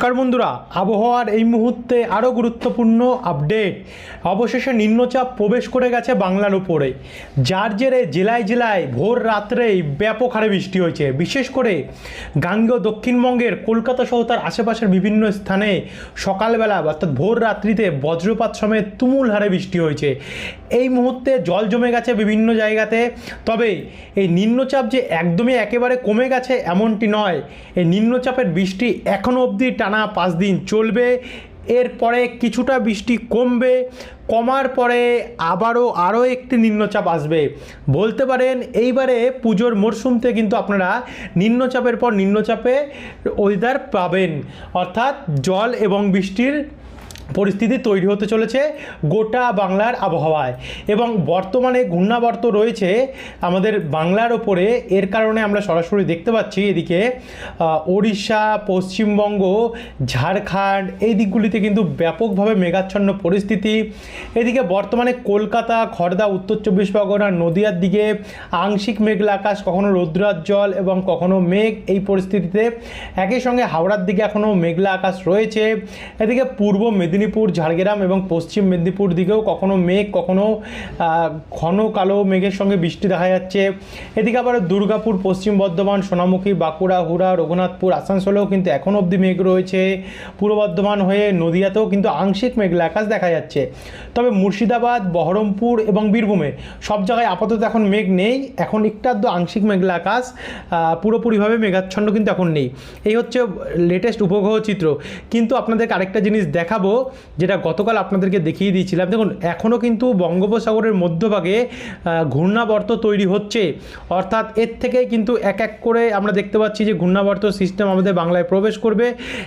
নমস্কার বন্ধুরা, আবহাওয়ার এই মুহূর্তে আরও গুরুত্বপূর্ণ আপডেট। অবশেষে নিম্নচাপ প্রবেশ করে গেছে বাংলার উপরে। যার জেরে জেলায় জেলায় ভোর রাত্রেই ব্যাপক হারে বৃষ্টি হয়েছে। বিশেষ করে গাঙ্গেয় দক্ষিণবঙ্গের কলকাতা সহ তার আশেপাশের বিভিন্ন স্থানে সকালবেলা অর্থাৎ ভোর রাত্রিতে বজ্রপাত সমেত তুমুল হারে বৃষ্টি হয়েছে। এই মুহূর্তে জল জমে গেছে বিভিন্ন জায়গাতে। তবে এই নিম্নচাপ যে একদমই একেবারে কমে গেছে এমনটি নয়। এই নিম্নচাপের বৃষ্টি এখনও অবধি টানা পাঁচ দিন চলবে। এরপরে কিছুটা বৃষ্টি কমবে, কমার পরে আবারও আরও একটি নিম্নচাপ আসবে। বলতে পারেন এইবারে পুজোর মরশুমতে কিন্তু আপনারা নিম্নচাপের পর নিম্নচাপে ওয়েদার পাবেন। অর্থাৎ জল এবং বৃষ্টির পরিস্থিতি তৈরি হতে চলেছে গোটা বাংলার আবহাওয়ায়। এবং বর্তমানে ঘূর্ণাবর্ত রয়েছে আমাদের বাংলার ওপরে। এর কারণে আমরা সরাসরি দেখতে পাচ্ছি এদিকে ওড়িশা, পশ্চিমবঙ্গ, ঝাড়খণ্ড এই দিকগুলিতে কিন্তু ব্যাপকভাবে মেঘাচ্ছন্ন পরিস্থিতি। এদিকে বর্তমানে কলকাতা খড়দা উত্তর চব্বিশ পরগনা, নদিয়ার দিকে আংশিক মেঘলা আকাশ, কখনো রৌদ্রার জল এবং কখনো মেঘ এই পরিস্থিতিতে। একই সঙ্গে হাওড়ার দিকে এখনও মেঘলা আকাশ রয়েছে। এদিকে পূর্ব মেদিনীপুর ঝাড়গ্রাম এবং পশ্চিম মেদিনীপুর দিকেও কখনো মেঘ, কখনো ঘন কালো মেঘের সঙ্গে বৃষ্টি দেখা যাচ্ছে। এদিকে আবার দুর্গাপুর, পশ্চিম বর্ধমান, সোনামুখী, বাঁকুড়া, হুড়া, রঘুনাথপুর, আসানসোলেও কিন্তু এখনও অবধি মেঘ রয়েছে। পূর্ব বর্ধমান হয়ে নদিয়াতেও কিন্তু আংশিক মেঘলা আকাশ দেখা যাচ্ছে। তবে মুর্শিদাবাদ, বহরমপুর এবং বীরভূমে সব জায়গায় আপাতত এখন মেঘ নেই। এখন একটু আধটু আংশিক মেঘলা আকাশ পুরোপুরিভাবে মেঘাচ্ছন্ন কিন্তু এখন নেই। এই হচ্ছে লেটেস্ট উপগ্রহ চিত্র। কিন্তু আপনাদেরকে আরেকটা জিনিস দেখাবো। যেটা গতকাল আপনাদেরকে দেখিয়ে দিয়েছিলাম। দেখুন এখনও কিন্তু বঙ্গোপসাগরের মধ্যভাগে ঘূর্ণাবর্ত তৈরি হচ্ছে। অর্থাৎ এর থেকে কিন্তু এক এক করে আমরা দেখতে পাচ্ছি যে ঘূর্ণাবর্ত সিস্টেম আমাদের বাংলায় প্রবেশ করবে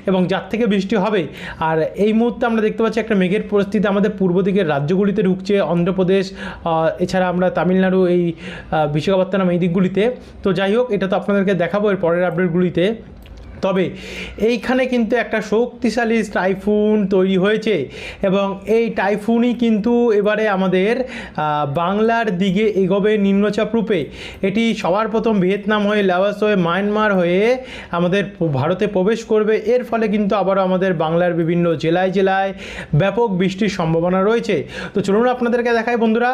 এবং যার থেকে বৃষ্টি হবে। আর এই মুহূর্তে আমরা দেখতে পাচ্ছি একটা মেঘের পরিস্থিতি আমাদের পূর্ব দিকের রাজ্যগুলিতে ঢুকছে, অন্ধ্রপ্রদেশ এছাড়া আমরা তামিলনাড়ু, এই বিশাখাপত্তনম এই দিকগুলিতে। তো যাই হোক, এটা তো আপনাদেরকে দেখাবো, এর পরের আপডেটগুলিতে তবে এইখানে কিন্তু একটা শক্তিশালী টাইফুন তৈরি হয়েছে এবং এই টাইফুনই কিন্তু এবারে আমাদের বাংলার দিকে এগোবে নিম্নচাপ রূপে। এটি সবার প্রথম ভিয়েতনাম হয়ে লাওয়াস হয়ে, মায়ানমার হয়ে আমাদের ভারতে প্রবেশ করবে। এর ফলে কিন্তু আবারও আমাদের বাংলার বিভিন্ন জেলায় জেলায় ব্যাপক বৃষ্টির সম্ভাবনা রয়েছে। তো চলুন আপনাদেরকে দেখাই বন্ধুরা,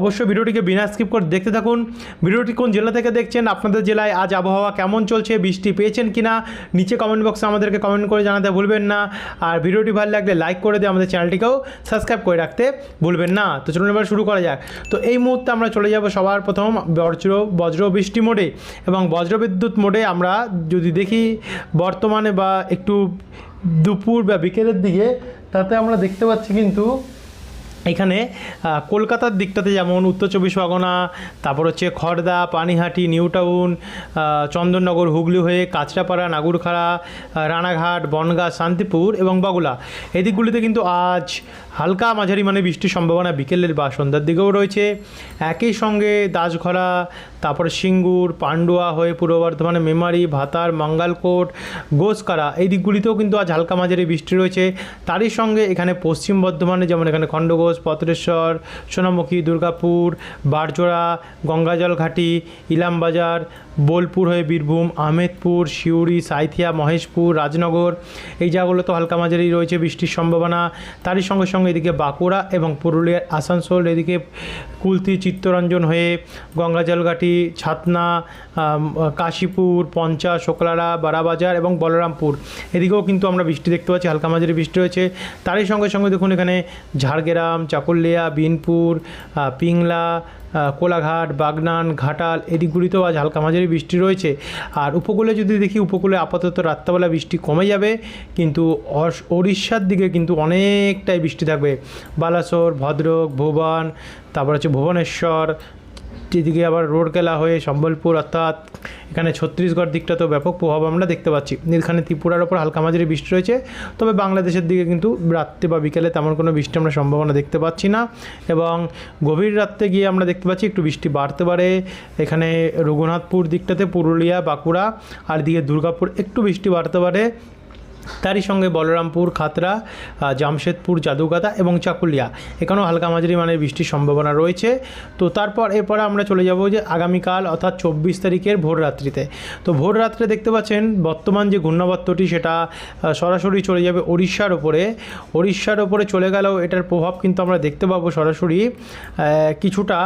অবশ্যই ভিডিওটিকে বিনা স্কিপ করে দেখতে থাকুন। ভিডিওটি কোন জেলা থেকে দেখছেন, আপনাদের জেলায় আজ আবহাওয়া কেমন চলছে, বৃষ্টি পেয়েছেন কিনা নিচে কমেন্ট বক্সে আমাদেরকে কমেন্ট করে জানাতে ভুলবেন না। আর ভিডিওটি ভালো লাগলে লাইক করে দিয়ে আমাদের চ্যানেলটিকেও সাবস্ক্রাইব করে রাখতে ভুলবেন না। তো চলুন এবার শুরু করা যাক। তো এই মুহূর্তে আমরা চলে যাব সবার প্রথম বজ্র বজ্র বৃষ্টি মোডে এবং বজ্রবিদ্যুৎ মোডে আমরা যদি দেখি বর্তমানে বা একটু দুপুর বা বিকেলের দিকে, তাতে আমরা দেখতে পাচ্ছি কিন্তু এখানে কলকাতার দিকটাতে যেমন উত্তর চব্বিশ পরগনা, তারপর হচ্ছে খড়দা পানিহাটি নিউ টাউন চন্দননগর, হুগলি হয়ে কাঁচরাপাড়া, নাগুরখাড়া রানাঘাট, বনগাঁ, শান্তিপুর এবং বগুলা। এই দিকগুলিতে কিন্তু আজ হালকা মাঝারি মানে বৃষ্টির সম্ভাবনা বিকেলের বা সন্ধ্যার দিকেও রয়েছে। একই সঙ্গে দাসঘরা, তারপর সিঙ্গুর, পান্ডুয়া হয়ে পূর্ব বর্ধমানে মেমারি, ভাতার, মঙ্গালকোট, গোসকারা এই দিকগুলিতেও কিন্তু আজ হালকা মাঝারি বৃষ্টি রয়েছে। তারই সঙ্গে এখানে পশ্চিম বর্ধমানে যেমন এখানে খণ্ডঘোষ পত্রেশ্বর সোনামুখী দুর্গাপুর বারজোড়া গঙ্গাজল ঘাটি ইলামবাজার বোলপুর হয়ে বীরভূম, আহমেদপুর, সিউড়ি, সাঁইথিয়া, মহেশপুর, রাজনগর, এই জায়গাগুলো তো হালকা মাঝারি রয়েছে বৃষ্টির সম্ভাবনা। তারই সঙ্গে সঙ্গে এদিকে বাঁকুড়া এবং পুরুলিয়ার আসানসোল, এদিকে কুলতি, চিত্তরঞ্জন হয়ে গঙ্গাজলঘাটি ছাতনা কাশীপুর, পঞ্চা, শোকলারা, বারাবাজার এবং বলরামপুর। এদিকেও কিন্তু আমরা বৃষ্টি দেখতে পাচ্ছি, হালকা মাঝারি বৃষ্টি রয়েছে। তারই সঙ্গে সঙ্গে দেখুন এখানে ঝাড়গ্রাম, চাকুলিয়া, বিনপুর পিংলা কোলাঘাট, বাগনান, ঘাটাল এদিকগুলিতেও আজ হালকা মাঝারি বৃষ্টি রয়েছে। আর উপকূলে যদি দেখি, উপকূলে আপাতত রাত্রাবেলা বৃষ্টি কমে যাবে। কিন্তু ওড়িশার দিকে কিন্তু অনেকটাই বৃষ্টি থাকবে। বালাসোর, ভদ্রক, ভুবন, তারপর হচ্ছে ভুবনেশ্বর এদিকে আবার রোডকেলা হয়ে সম্বলপুর অর্থাৎ এখানে ছত্তিশগড় দিকটা তো ব্যাপক প্রভাব আমরা দেখতে পাচ্ছি। এখানে ত্রিপুরার ওপর হালকা মাঝারি বৃষ্টি রয়েছে। তবে বাংলাদেশের দিকে কিন্তু রাত্রে বা বিকেলে তেমন কোনো বৃষ্টি আমরা সম্ভাবনা দেখতে পাচ্ছি না এবং গভীর রাত্রে গিয়ে আমরা দেখতে পাচ্ছি একটু বৃষ্টি বাড়তে পারে। এখানে রঘুনাথপুর দিকটাতে পুরুলিয়া, বাঁকুড়া আর দিকে দুর্গাপুর একটু বৃষ্টি বাড়তে পারে। তারই সঙ্গে বলরামপুর আহ, জামশেদপুর জাদুগাদা এবং চাকুলিয়া। এখানেও হালকা মাঝারি মানের বৃষ্টির সম্ভাবনা রয়েছে। তো তারপর এরপরে আমরা চলে যাব যে আগামীকাল অর্থাৎ চব্বিশ তারিখের ভোর রাত্রিতে তো ভোর রাত্রে দেখতে পাচ্ছেন বর্তমান যে ঘূর্ণাবর্তটি সেটা সরাসরি চলে যাবে উড়িষ্যার ওপরে উড়িষ্যার ওপরে চলে গেলেও এটার প্রভাব কিন্তু আমরা দেখতে পাবো সরাসরি কিছুটা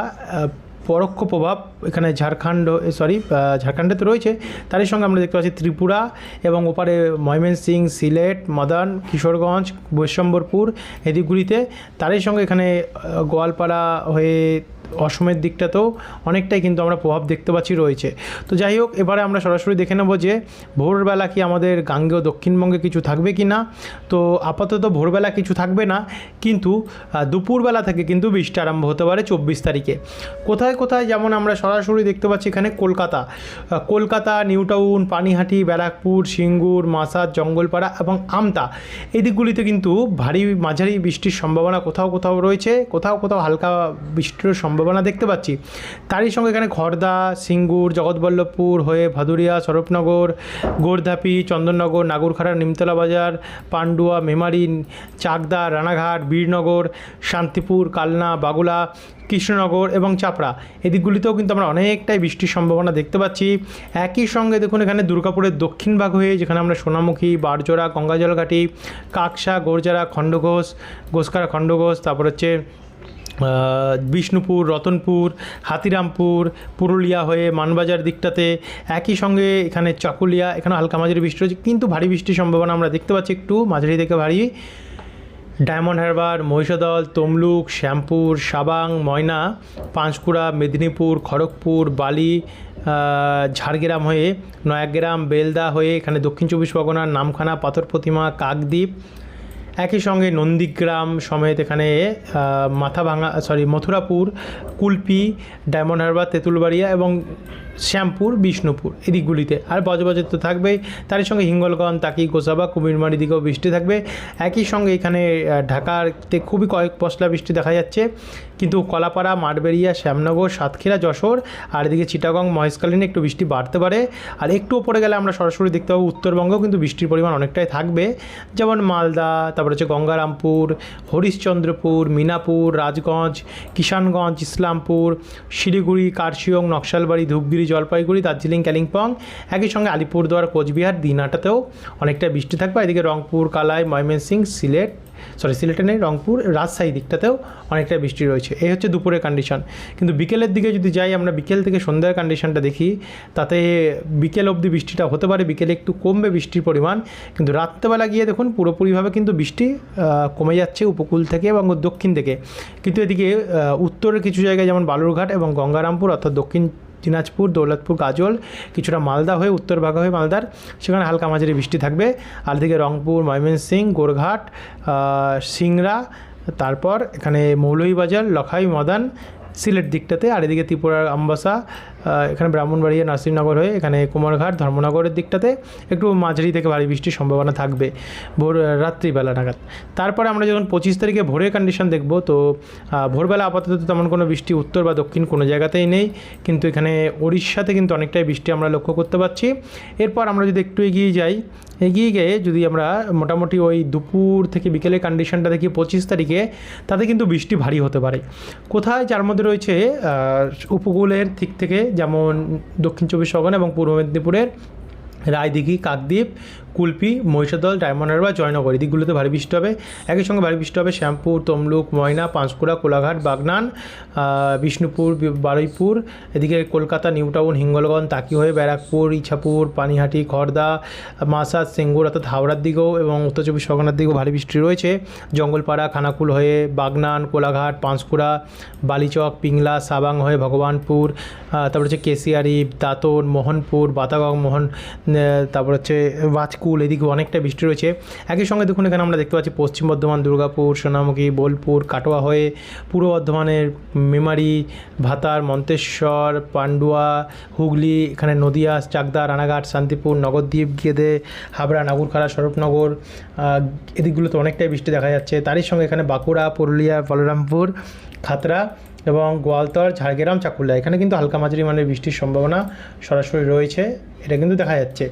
পরোক্ষ প্রভাব এখানে ঝাড়খণ্ড সরি ঝাড়খণ্ডে তো রয়েছে। তারই সঙ্গে আমরা দেখতে পাচ্ছি ত্রিপুরা এবং ওপারে ময়মনসিং সিলেট, মাদান, কিশোরগঞ্জ বৈশম্বরপুর এদিকগুলিতে তারই সঙ্গে এখানে গোয়ালপাড়া হয়ে অসমের দিকটাতেও অনেকটাই কিন্তু আমরা প্রভাব দেখতে পাচ্ছি, রয়েছে। তো যাই হোক, এবারে আমরা সরাসরি দেখে নেব যে ভোরবেলা কি আমাদের গাঙ্গেয় দক্ষিণবঙ্গে কিছু থাকবে কি না। তো আপাতত ভোরবেলা কিছু থাকবে না, কিন্তু দুপুরবেলা থেকে কিন্তু বৃষ্টি আরম্ভ হতে পারে চব্বিশ তারিখে। কোথায় কোথায় যেমন আমরা সরাসরি দেখতে পাচ্ছি এখানে কলকাতা। কলকাতা, নিউ টাউন, পানিহাটি, ব্যারাকপুর, সিঙ্গুর, মাসাদ, জঙ্গলপাড়া এবং আমতা। এই দিকগুলিতে কিন্তু ভারী মাঝারি বৃষ্টির সম্ভাবনা কোথাও কোথাও রয়েছে, কোথাও কোথাও হালকা বৃষ্টির সম্ভাবনা দেখতে পাচ্ছি। তারই সঙ্গে এখানে খড়দা সিঙ্গুর, জগৎবল্লভপুর হয়ে ভাদুরিয়া, স্বরূপনগর, গোরধাপি, চন্দননগর, নাগরখাড়া, নিমতলা বাজার, পান্ডুয়া, মেমারি, চাকদা, রানাঘাট, বীরনগর, শান্তিপুর, কালনা, বাগুলা, কৃষ্ণনগর এবং চাপড়া। এদিকগুলিতেও কিন্তু আমরা অনেকটাই বৃষ্টির সম্ভাবনা দেখতে পাচ্ছি। একই সঙ্গে দেখুন এখানে দুর্গাপুরের দক্ষিণ ভাগ হয়ে যেখানে আমরা সোনামুখী, বারজোড়া, গঙ্গাজলঘাটি, কাকসা, গোরজারা, খণ্ডঘোষ ঘোষকারা খণ্ডঘোষ, তারপর হচ্ছে বিষ্ণুপুর, রতনপুর, হাতিরামপুর, পুরুলিয়া হয়ে মানবাজার দিকটাতে একই সঙ্গে এখানে চাকুলিয়া, এখানে হালকা মাঝারি বৃষ্টি হচ্ছে কিন্তু ভারী বৃষ্টির সম্ভাবনা আমরা দেখতে পাচ্ছি একটু মাঝারি থেকে ভারী। ডায়মন্ড হারবার, মহিষাদল, তমলুক, শ্যামপুর, সাবাং, ময়না, পাঁশকুড়া, মেদিনীপুর, খড়গপুর, বালি ঝাড়গ্রাম হয়ে নয়াগ্রাম, বেলদা হয়ে এখানে দক্ষিণ চব্বিশ পরগনার নামখানা, পাথর প্রতিমা, কাকদ্বীপ একই সঙ্গে নন্দীগ্রাম সমেত এখানে মাথা Mathabhanga sorry Mathurapur Kulpi diamond harbour Tentulbaria এবং শ্যামপুর বিষ্ণুপুর এদিকগুলিতে। আর বজবজের তো থাকবেই। তারই সঙ্গে হিঙ্গলগঞ্জ তাকি গোসাবা কুমিরমারি দিকেও বৃষ্টি থাকবে। একই সঙ্গে এখানে আহ, ঢাকারতে খুবই কয়েক পশলা বৃষ্টি দেখা যাচ্ছে। কিন্তু কলাপাড়া মাঠবেড়িয়া শ্যামনগর সাতক্ষীরা যশোর আর এদিকে চিটাগং মহেশকালীনে একটু বৃষ্টি বাড়তে পারে। আর একটু ওপরে গেলে আমরা সরাসরি দেখতে পাবো উত্তরবঙ্গেও কিন্তু বৃষ্টির পরিমাণ অনেকটাই থাকবে। যেমন মালদা তারপর হচ্ছে গঙ্গারামপুর হরিশ্চন্দ্রপুর মিনাপুর রাজগঞ্জ কিষানগঞ্জ ইসলামপুর শিলিগুড়ি কার্শিয়ং নকশালবাড়ি ধূপগিরি জলপাইগুড়ি, দার্জিলিং, কালিম্পং, একই সঙ্গে আলিপুরদুয়ার, কোচবিহার দিনহাটাতেও অনেকটা বৃষ্টি থাকবে। এদিকে রংপুর, কালাই, ময়মনসিংহ, সিলেট সরি সিলেটে নেই, রংপুর, রাজশাহী দিকটাতেও অনেকটা বৃষ্টি রয়েছে। এই হচ্ছে দুপুরের কন্ডিশন কিন্তু বিকেলের দিকে যদি যাই, আমরা বিকেল থেকে সন্ধ্যার কন্ডিশনটা দেখি, তাতে বিকেল অবধি বৃষ্টিটা হতে পারে। বিকেলে একটু কমবে বৃষ্টির পরিমাণ। কিন্তু রাত্রেবেলা গিয়ে দেখুন, পুরোপুরিভাবে কিন্তু বৃষ্টি কমে যাচ্ছে উপকূল থেকে এবং দক্ষিণ থেকে। কিন্তু এদিকে উত্তরের কিছু জায়গায় যেমন বালুরঘাট এবং গঙ্গারামপুর, অর্থাৎ দক্ষিণ দিনাজপুর, দৌলতপুর গাজল কিছুটা মালদা হয়ে উত্তর ভাগা হয়ে মালদার। সেখানে হালকা মাঝারি বৃষ্টি থাকবে। আর দিকে রংপুর, ময়মনসিং, গোরঘাট সিংরা তারপর এখানে মৌলভীবাজার, লখাই, মদান, সিলেট দিকটাতে, আর এদিকে ত্রিপুরার আমবাসা এখানে ব্রাহ্মণবাড়িয়া নাসিরনগর হয়ে এখানে কুমারঘাট ধর্মনগরের দিকটাতে একটু মাঝারি থেকে ভারী বৃষ্টির সম্ভাবনা থাকবে ভোর রাত্রিবেলা নাগাদ। তারপরে আমরা যখন পঁচিশ তারিখে ভোরের কন্ডিশন দেখব, তো ভোরবেলা আপাতত তেমন কোনো বৃষ্টি উত্তর বা দক্ষিণ কোনো জায়গাতেই নেই, কিন্তু এখানে উড়িষ্যাতে কিন্তু অনেকটাই বৃষ্টি আমরা লক্ষ্য করতে পারছি। এরপর আমরা যদি একটু এগিয়ে যাই, এগিয়ে গিয়ে যদি আমরা মোটামুটি ওই দুপুর থেকে বিকেলের কন্ডিশনটা দেখি পঁচিশ তারিখে, তাতে কিন্তু বৃষ্টি ভারী হতে পারে। কোথায় যার মধ্যে রয়েছে উপকূলের দিক থেকে যেমন দক্ষিণ চব্বিশ পরগনা এবং পূর্ব মেদিনীপুরের রায়দিঘি কাকদ্বীপ কুলপি মহিষাদল, ডায়মন্ড হারবার, জয়নগর। দিকগুলোতে ভারী বৃষ্টি হবে। একই সঙ্গে ভারী বৃষ্টি হবে শ্যামপুর, তমলুক, ময়না, পাঁশকুড়া, কোলাঘাট, বাগনান বিষ্ণুপুর, বারুইপুর। এদিকে কলকাতা নিউ টাউন হিঙ্গলগঞ্জ তাকি হয়ে ব্যারাকপুর, ইছাপুর, পানিহাটি খড়দা মাসাদ সিঙ্গুর, অর্থাৎ হাওড়ার দিকেও এবং উত্তর চব্বিশ পরগনার দিকেও ভারী বৃষ্টি রয়েছে। জঙ্গলপাড়া, খানাকুল হয়ে বাগনান, কোলাঘাট, পাঁশকুড়া, বালিচক, পিংলা, সাবাং হয়ে ভগবানপুর তারপর হচ্ছে কেশিয়ারি, দাঁতন, মোহনপুর বাতাগং মোহন তারপর হচ্ছে বাজকুল এদিকে অনেকটা বৃষ্টি রয়েছে। একই সঙ্গে দেখুন, এখানে আমরা দেখতে পাচ্ছি পশ্চিম বর্ধমান, দুর্গাপুর, সোনামুখী, বোলপুর, কাটোয়া হয়ে পূর্ব বর্ধমানের মেমারি, ভাতার, মন্তেশ্বর, পান্ডুয়া, হুগলি, এখানে নদিয়া, চাকদা, রানাঘাট, শান্তিপুর, নগরদ্বীপ, গেদে, হাবড়া নাগরখাড়া স্বরূপনগর এদিকগুলোতে অনেকটাই বৃষ্টি দেখা যাচ্ছে। তারই সঙ্গে এখানে বাঁকুড়া, পুরুলিয়া, বলরামপুর খাতড়া এবং গোয়ালতর, ঝাড়গ্রাম চাকুলিয়া এখানে কিন্তু হালকা মাঝারি মানের বৃষ্টির সম্ভাবনা সরাসরি রয়েছে, এটা কিন্তু দেখা যাচ্ছে।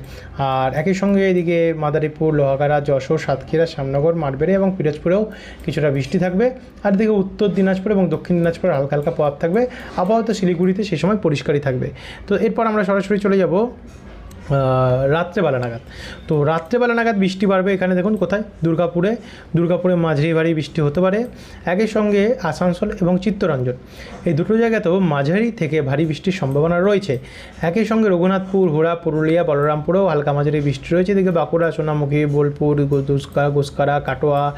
আর একই সঙ্গে এদিকে মাদারীপুর, লোহাগাড়া, যশোর, সাতক্ষীরা, শ্যামনগর, মাঠবেড়ি এবং পিরোজপুরেও কিছুটা বৃষ্টি থাকবে। আর এদিকে উত্তর দিনাজপুর এবং দক্ষিণ দিনাজপুরে হালকা হালকা প্রভাব থাকবে। আপাতত শিলিগুড়িতে সেই সময় পরিষ্কারই থাকবে। তো এরপর আমরা সরাসরি চলে যাব রাত্রেবেলা নাগাদ। তো রাত্রেবেলা নাগাদ বৃষ্টি বাড়বে এখানে দেখুন কোথায়? দুর্গাপুরে। দুর্গাপুরে মাঝারি ভারী বৃষ্টি হতে পারে। একই সঙ্গে আসানসোল এবং চিত্তরঞ্জন। এই দুটো জায়গাতেও মাঝারি থেকে ভারী বৃষ্টির সম্ভাবনা রয়েছে। একই সঙ্গে রঘুনাথপুর, হুড়া, পুরুলিয়া, বলরামপুরেও হালকা মাঝারি বৃষ্টি রয়েছে। এদিকে বাঁকুড়া, সোনামুখী, বোলপুর গুসকা গুসকারা কাটোয়া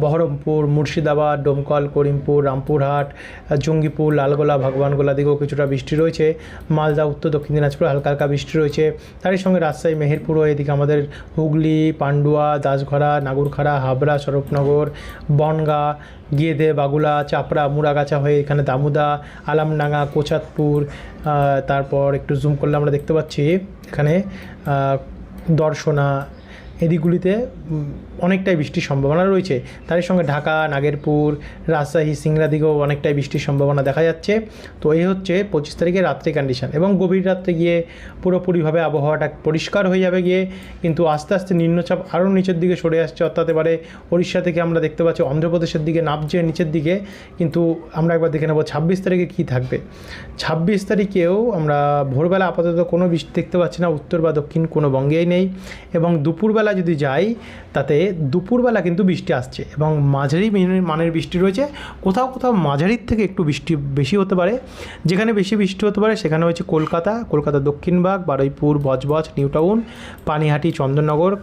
বহরমপুর, মুর্শিদাবাদ, ডোমকল, করিমপুর, রামপুরহাট, জঙ্গিপুর, লালগোলা, ভগবানগোলা দিকেও কিছুটা বৃষ্টি রয়েছে। মালদা, উত্তর, দক্ষিণ দিনাজপুরে হালকা হালকা বৃষ্টি রয়েছে। তারই সঙ্গে রাজশাহী, মেহেরপুর এদিকে আমাদের হুগলি, পান্ডুয়া, দাসঘরা, নাগরখাড়া, হাবড়া, স্বরূপনগর, বনগা গেদে বাগুলা, চাপড়া, মুড়াগাছা হয়ে এখানে দামুদা, আলামডাঙ্গা কোচাতপুর তারপর একটু জুম করলে আমরা দেখতে পাচ্ছি এখানে দর্শনা এদিকগুলিতে অনেকটাই বৃষ্টির সম্ভাবনা রয়েছে। তারই সঙ্গে ঢাকা, নাগেরপুর, রাজশাহী, সিংড়া দিকেও অনেকটাই বৃষ্টির সম্ভাবনা দেখা যাচ্ছে। তো এই হচ্ছে পঁচিশ তারিখে রাত্রে কন্ডিশন এবং গভীর রাত্রে গিয়ে পুরোপুরিভাবে আবহাওয়াটা পরিষ্কার হয়ে যাবে গিয়ে কিন্তু আস্তে আস্তে নিম্নচাপ আরও নিচের দিকে সরে আসছে। অর্থাৎ এবারে উড়িষ্যা থেকে আমরা দেখতে পাচ্ছি, অন্ধ্রপ্রদেশের দিকে নামছে নিচের দিকে। কিন্তু আমরা একবার দেখে নেব ছাব্বিশ তারিখে কী থাকবে। ছাব্বিশ তারিখেও আমরা ভোরবেলা আপাতত কোনো বৃষ্টি দেখতে পাচ্ছি না, উত্তর বা দক্ষিণ কোনো বঙ্গেই নেই। এবং দুপুরবেলা যদি যাই, তাতে দুপুরবেলা কিন্তু বৃষ্টি আসছে এবং মাঝারি মানের- মানের বৃষ্টি রয়েছে। কোথাও কোথাও মাঝারির থেকে একটু বৃষ্টি বেশি হতে পারে। যেখানে বেশি বৃষ্টি হতে পারে, সেখানে হচ্ছে কলকাতা। কলকাতা দক্ষিণবাগ বারুইপুর, বজবজ, নিউ টাউন, পানিহাটি, চন্দননগর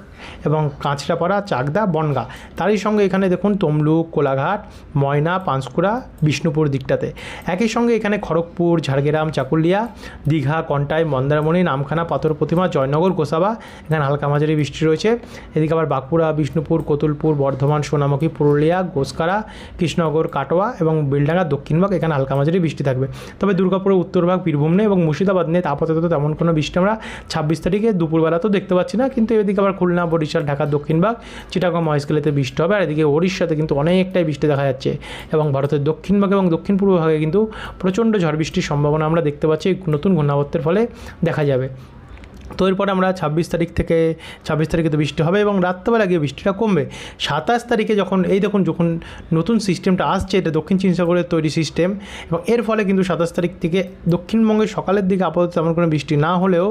এবং কাঁচরাপাড়া, চাকদা, বনগা। তারই সঙ্গে এখানে দেখুন তমলুক, কোলাঘাট, ময়না, পাঁশকুড়া, বিষ্ণুপুর দিকটাতে। একই সঙ্গে এখানে খড়গপুর, ঝাড়গ্রাম, চাকুলিয়া, দীঘা, কন্টাই, মন্দারমণি, নামখানা পাথর প্রতিমা জয়নগর, গোসাবা। এখানে হালকা মাঝারি বৃষ্টি রয়েছে। এদিকে আবার বাঁকুড়া, বিষ্ণুপুর, কতুলপুর, বর্ধমান, সোনামুখী, পুরুলিয়া, গোসকারা, কৃষ্ণনগর, কাটোয়া এবং বিলডাঙ্গা দক্ষিণভাগ এখানে হালকা মাঝারি বৃষ্টি থাকবে। তবে দুর্গাপুরের উত্তরভাগ বীরভূম নেই এবং মুর্শিদাবাদ নেই। আপাতত তেমন কোনো বৃষ্টি আমরা ছাব্বিশ তারিখে দুপুরবেলা তো দেখতে পাচ্ছি না। কিন্তু এদিকে আবার খুলনা, বরিশাল, ঢাকা দক্ষিণভাগ চিটাগং, মহেশখালীতে বৃষ্টি হবে। আর এদিকে ওড়িশাতে কিন্তু অনেকটাই বৃষ্টি দেখা যাচ্ছে এবং ভারতের দক্ষিণভাগ এবং দক্ষিণ পূর্ব ভাগে কিন্তু প্রচণ্ড ঝড় বৃষ্টির সম্ভাবনা আমরা দেখতে পাচ্ছি। নতুন ঘূর্ণাবর্তের ফলে দেখা যাবে। তো এরপর আমরা ছাব্বিশ তারিখ থেকে, ছাব্বিশ তারিখে তো বৃষ্টি হবে এবং রাত্রেবেলা গিয়ে বৃষ্টিটা কমবে। সাতাশ তারিখে যখন, এই দেখুন যখন নতুন সিস্টেমটা আসছে, এটা দক্ষিণ চীন সাগরের তৈরি সিস্টেম এবং এর ফলে কিন্তু সাতাশ তারিখ থেকে দক্ষিণবঙ্গের সকালের দিকে আপাতত তেমন কোনো বৃষ্টি না হলেও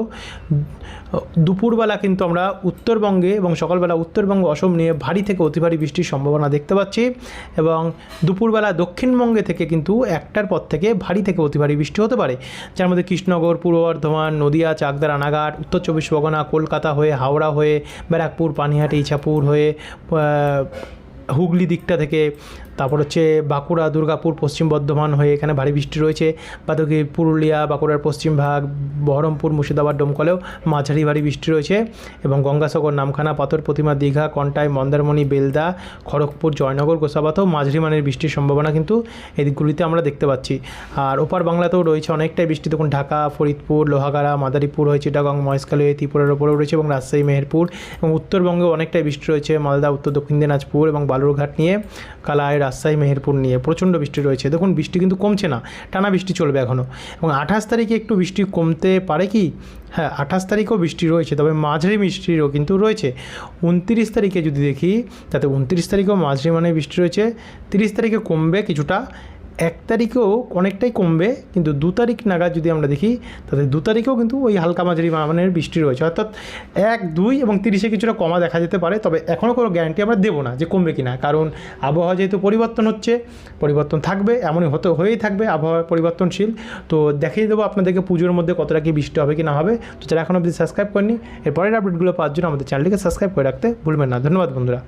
দুপুরবেলা কিন্তু আমরা উত্তরবঙ্গে এবং সকালবেলা উত্তরবঙ্গ, অসম নিয়ে ভারী থেকে অতি ভারী বৃষ্টির সম্ভাবনা দেখতে পাচ্ছি এবং দুপুরবেলা দক্ষিণবঙ্গে থেকে কিন্তু একটার পর থেকে ভারী থেকে অতি ভারী বৃষ্টি হতে পারে। যার মধ্যে কৃষ্ণনগর পূর্ব বর্ধমান নদিয়া চাকদা রানাঘাট উত্তর চব্বিশ পরগনা, কলকাতা হয়ে, হাওড়া হয়ে, ব্যারাকপুর, পানিহাটি, ইছাপুর হয়ে হুগলি দিকটা থেকে তারপর হচ্ছে বাঁকুড়া, দুর্গাপুর, পশ্চিম বর্ধমান হয়ে এখানে ভারী বৃষ্টি রয়েছে। বাদকি পুরুলিয়া, বাঁকুড়ার পশ্চিম ভাগ, বহরমপুর, মুর্শিদাবাদ, ডোমকলেও মাঝারি ভারী বৃষ্টি রয়েছে এবং গঙ্গাসাগর, নামখানা, পাথর, প্রতিমা, দীঘা, কন্টাই, মন্দারমণি, বেলদা, খড়গপুর, জয়নগর গোসাবাতেও মাঝারি মানের বৃষ্টির সম্ভাবনা কিন্তু এই দিকগুলিতে আমরা দেখতে পাচ্ছি। আর ওপার বাংলাতেও রয়েছে অনেকটাই বৃষ্টি। দেখুন, ঢাকা, ফরিদপুর, লোহাগাড়া, মাদারীপুর হয়ে চিটাগং মহেশখালী হয়ে ত্রিপুরার ওপরেও রয়েছে এবং রাজশাহী, মেহেরপুর এবং উত্তরবঙ্গেও অনেকটাই বৃষ্টি রয়েছে। মালদা, উত্তর দক্ষিণ দিনাজপুর এবং বালুরঘাট নিয়ে কালাই রাজশাহী, মেহেরপুর নিয়ে প্রচণ্ড বৃষ্টি রয়েছে। দেখুন, বৃষ্টি কিন্তু কমছে না, টানা বৃষ্টি চলবে এখনও এবং আঠাশ তারিখে একটু বৃষ্টি কমতে পারে কি? হ্যাঁ আঠাশ তারিখেও বৃষ্টি রয়েছে, তবে মাঝারি বৃষ্টিরও কিন্তু রয়েছে। উনত্রিশ তারিখে যদি দেখি, তাতে উনত্রিশ তারিখেও মাঝারি মানে বৃষ্টি রয়েছে, তিরিশ তারিখে কমবে কিছুটা এক তারিখেও অনেকটাই কমবে, কিন্তু দু তারিখ নাগাদ যদি আমরা দেখি তাতে দু তারিখেও কিন্তু ওই হালকা মাঝারি মানের বৃষ্টি রয়েছে। অর্থাৎ এক, দুই এবং তিরিশে কিছুটা কমা দেখা যেতে পারে, তবে এখনও কোনো গ্যারান্টি আমরা দেবো না যে কমবে কিনা। কারণ আবহাওয়া যেহেতু পরিবর্তন হচ্ছে, পরিবর্তন থাকবে, এমনই হতে, হয়েই থাকবে আবহাওয়া পরিবর্তনশীল। তো দেখিয়ে দেবো আপনাদেরকে পুজোর মধ্যে কতটা কি বৃষ্টি হবে কি না হবে। তো যারা এখন অবধি সাবস্ক্রাইব করেনি এরপরের আপডেটগুলো পাওয়ার জন্য আমাদের চ্যানেলটিকে সাবস্ক্রাইব করে রাখতে ভুলবেন না। ধন্যবাদ বন্ধুরা।